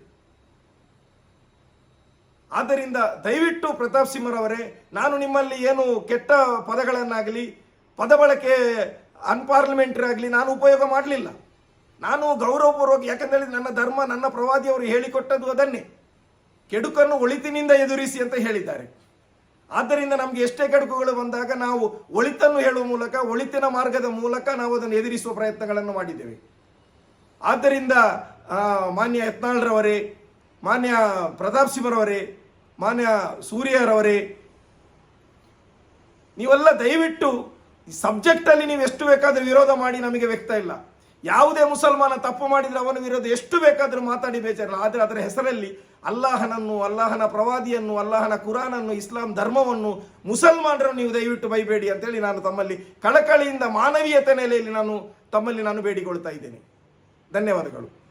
ಆದ್ದರಿಂದ ದಯವಿಟ್ಟು ಪ್ರತಾಪ್ ಸಿಂಹರವರೇ, ನಾನು ನಿಮ್ಮಲ್ಲಿ ಏನು ಕೆಟ್ಟ ಪದಗಳನ್ನಾಗಲಿ ಪದ ಬಳಕೆ ಅನ್ಪಾರ್ಲಿಮೆಂಟರಿ ಆಗಲಿ ನಾನು ಉಪಯೋಗ ಮಾಡಲಿಲ್ಲ. ನಾನು ಗೌರವಪೂರ್ವಕ ಯಾಕಂತ ನನ್ನ ಧರ್ಮ, ನನ್ನ ಪ್ರವಾದಿಯವರು ಹೇಳಿಕೊಟ್ಟದ್ದು ಅದನ್ನೇ. ಕೆಡುಕನ್ನು ಒಳಿತಿನಿಂದ ಎದುರಿಸಿ ಅಂತ ಹೇಳಿದ್ದಾರೆ. ಆದ್ದರಿಂದ ನಮಗೆ ಎಷ್ಟೇ ಕೆಡುಕುಗಳು ಬಂದಾಗ ನಾವು ಒಳಿತನ್ನು ಹೇಳುವ ಮೂಲಕ, ಒಳಿತಿನ ಮಾರ್ಗದ ಮೂಲಕ ನಾವು ಅದನ್ನು ಎದುರಿಸುವ ಪ್ರಯತ್ನಗಳನ್ನು ಮಾಡಿದ್ದೇವೆ. ಆದ್ದರಿಂದ ಮಾನ್ಯ ಯತ್ನಾಳ್ರವರೇ, ಮಾನ್ಯ ಪ್ರತಾಪ್ ಸಿಂಹರವರೇ, ಮಾನ್ಯ ಸೂರ್ಯರವರೇ, ನೀವೆಲ್ಲ ದಯವಿಟ್ಟು ಈ ಸಬ್ಜೆಕ್ಟ್ ಅಲ್ಲಿ ನೀವು ಎಷ್ಟು ಬೇಕಾದರೂ ವಿರೋಧ ಮಾಡಿ ನಮಗೆ ವ್ಯಕ್ತ ಇಲ್ಲ. ಯಾವುದೇ ಮುಸಲ್ಮಾನ ತಪ್ಪು ಮಾಡಿದರೆ ಅವನ ವಿರೋಧ ಎಷ್ಟು ಬೇಕಾದರೂ ಮಾತಾಡಿ ಬೇಜಾರಲ್ಲ. ಆದರೆ ಅದರ ಹೆಸರಲ್ಲಿ ಅಲ್ಲಾಹನನ್ನು, ಅಲ್ಲಾಹನ ಪ್ರವಾದಿಯನ್ನು, ಅಲ್ಲಾಹನ ಕುರಾನನ್ನು, ಇಸ್ಲಾಂ ಧರ್ಮವನ್ನು ಮುಸಲ್ಮಾನರನ್ನು ನೀವು ದಯವಿಟ್ಟು ಬೈಬೇಡಿ ಅಂತೇಳಿ ನಾನು ತಮ್ಮಲ್ಲಿ ಕಳಕಳಿಯಿಂದ ಮಾನವೀಯತೆ ನೆಲೆಯಲ್ಲಿ ನಾನು ತಮ್ಮಲ್ಲಿ ನಾನು ಬೇಡಿಕೊಳ್ತಾ ಇದ್ದೇನೆ. ಧನ್ಯವಾದಗಳು.